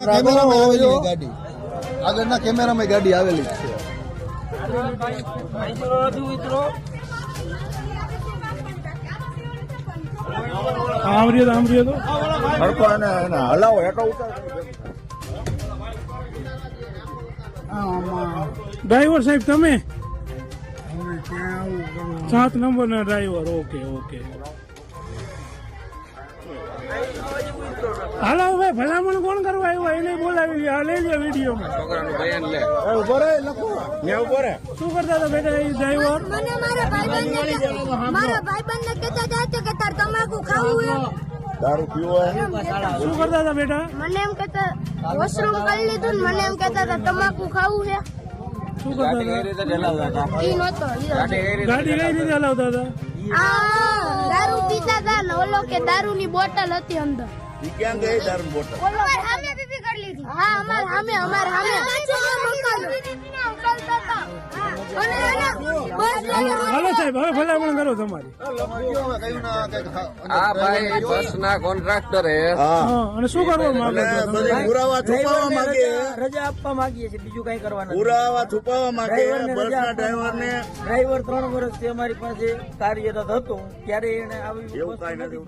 કેમેરામાં આવેલી ગાડી. આગળના કેમેરામાં ગાડી આવેલી છે. આમ રહ્યો તો. તો એને એને હલાવો ઉતાર. ડ્રાઈવર સાહેબ તમે? સાત નંબર ના ડ્રાઈવર ઓકે ઓકે હાલો ભાઈ ભલામણ કોણ કરવા આવ્યો? એને બોલાવી આ લઈ લે. વિડીયોમાં ઊભો રે લખો. ને ઊભો રે શું કરતા હતા બેટા? એ ડ્રાઈવર મને મારા ભાઈબંધને મારા ભાઈબંધને કહેતા હતા કે તાર તમાકુ ખાવું હે દારૂ પીવો હે? શું કરતા હતા બેટા? મને એમ કહેતા વોશરૂમ કરી લીધું ને મને એમ કહેતા હતા તમાકુ ખાવું હે શું કરતા હતા? ગાડી કઈ રીતે હલાવતા હતા? દારૂ પીતા હતા ને ઓલો કે દારૂની બોટલ હતી અંદર. ઈ ક્યાં ગઈ દારૂ બોટલ? ઓલો પીપી કરી લીધી. હા અમાર સામે અમાર સામે. સાહેબ હવે ભલામણ કરો તમારી. આ ભાઈ બસ ના કોન્ટ્રાક્ટર હે. હા. હા અને શું કરવા માંગો પુરાવા છુપાવવા માંગે. રજા આપવા માંગીએ છીએ બીજું કઈ કરવાનું પુરાવા છુપાવવા માંગે. બસના આપવા ડ્રાઈવરને. ડ્રાઈવર ત્રણ વર્ષથી અમારી પાસે કાર્યરત હતો ત્યારે એને આવી એવું કઈ નથી.